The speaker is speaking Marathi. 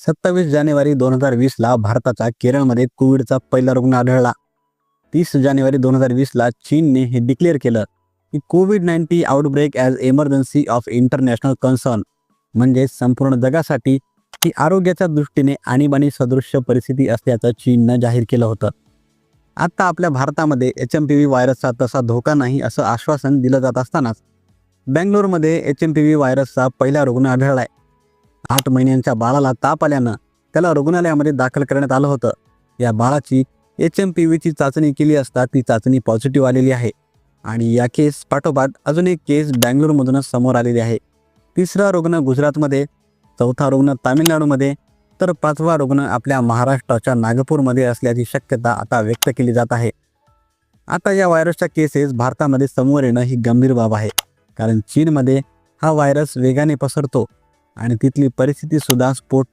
सत्तावीस जानेवारी दोन हजार वीसला भारताचा केरळमध्ये कोविडचा पहिला रुग्ण आढळला. तीस जानेवारी दोन हजार वीसला चीनने हे डिक्लेअर केलं की Covid nineteen outbreak as emergency of international concern म्हणजे संपूर्ण जगासाठी ही आरोग्याच्या दृष्टीने आणीबाणी सदृश्य परिस्थिती असल्याचं चीननं जाहीर केलं होतं. आत्ता आपल्या भारतामध्ये एच एम पी व्ही व्हायरसचा तसा धोका नाही असं आश्वासन दिलं जात असतानाच बँगलोरमध्ये एच एम पी व्ही व्हायरसचा पहिला रुग्ण आढळलाय. आठ महिन्यांच्या बाळाला ताप आल्यानं त्याला रुग्णालयामध्ये दाखल करण्यात आलं होतं. या बाळाची एच एम पी व्हीची चाचणी केली असता ती चाचणी पॉझिटिव्ह आलेली आहे. आणि या केस पाठोपाठ अजून एक केस बँगलोरमधूनच समोर आलेली आहे. तिसरा रुग्ण गुजरातमध्ये चौथा रुग्ण तामिळनाडूमध्ये तर पाचवा रुग्ण आपल्या महाराष्ट्राच्या नागपूरमध्ये असल्याची शक्यता आता व्यक्त केली जात आहे. आता या व्हायरसच्या केसेस भारतामध्ये समोर येणं ही गंभीर बाब आहे. कारण चीनमध्ये हा व्हायरस वेगाने पसरतो. आणि तिथली परिस्थितीसुद्धा स्फोट